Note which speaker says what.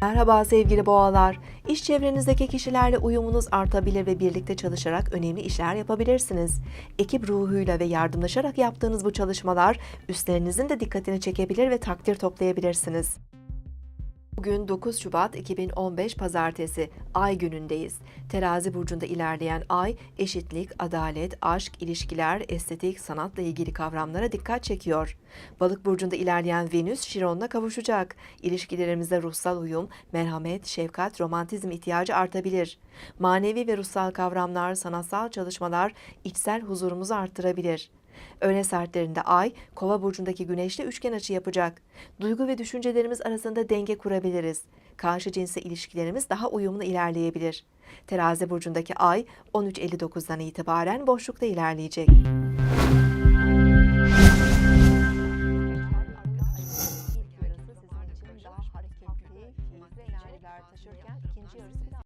Speaker 1: Merhaba sevgili boğalar. İş çevrenizdeki kişilerle uyumunuz artabilir ve birlikte çalışarak önemli işler yapabilirsiniz. Ekip ruhuyla ve yardımlaşarak yaptığınız bu çalışmalar üstlerinizin de dikkatini çekebilir ve takdir toplayabilirsiniz. Bugün 9 Şubat 2015 Pazartesi, Ay günündeyiz. Terazi burcunda ilerleyen Ay, eşitlik, adalet, aşk, ilişkiler, estetik, sanatla ilgili kavramlara dikkat çekiyor. Balık burcunda ilerleyen Venüs, Şiron'la kavuşacak. İlişkilerimizde ruhsal uyum, merhamet, şefkat, romantizm ihtiyacı artabilir. Manevi ve ruhsal kavramlar, sanatsal çalışmalar içsel huzurumuzu arttırabilir. Öğle saatlerinde Ay, Kova burcundaki Güneş'le üçgen açı yapacak. Duygu ve düşüncelerimiz arasında denge kurabiliriz. Karşı cinsle ilişkilerimiz daha uyumlu ilerleyebilir. Terazi burcundaki Ay 13.59'dan itibaren boşlukta ilerleyecek.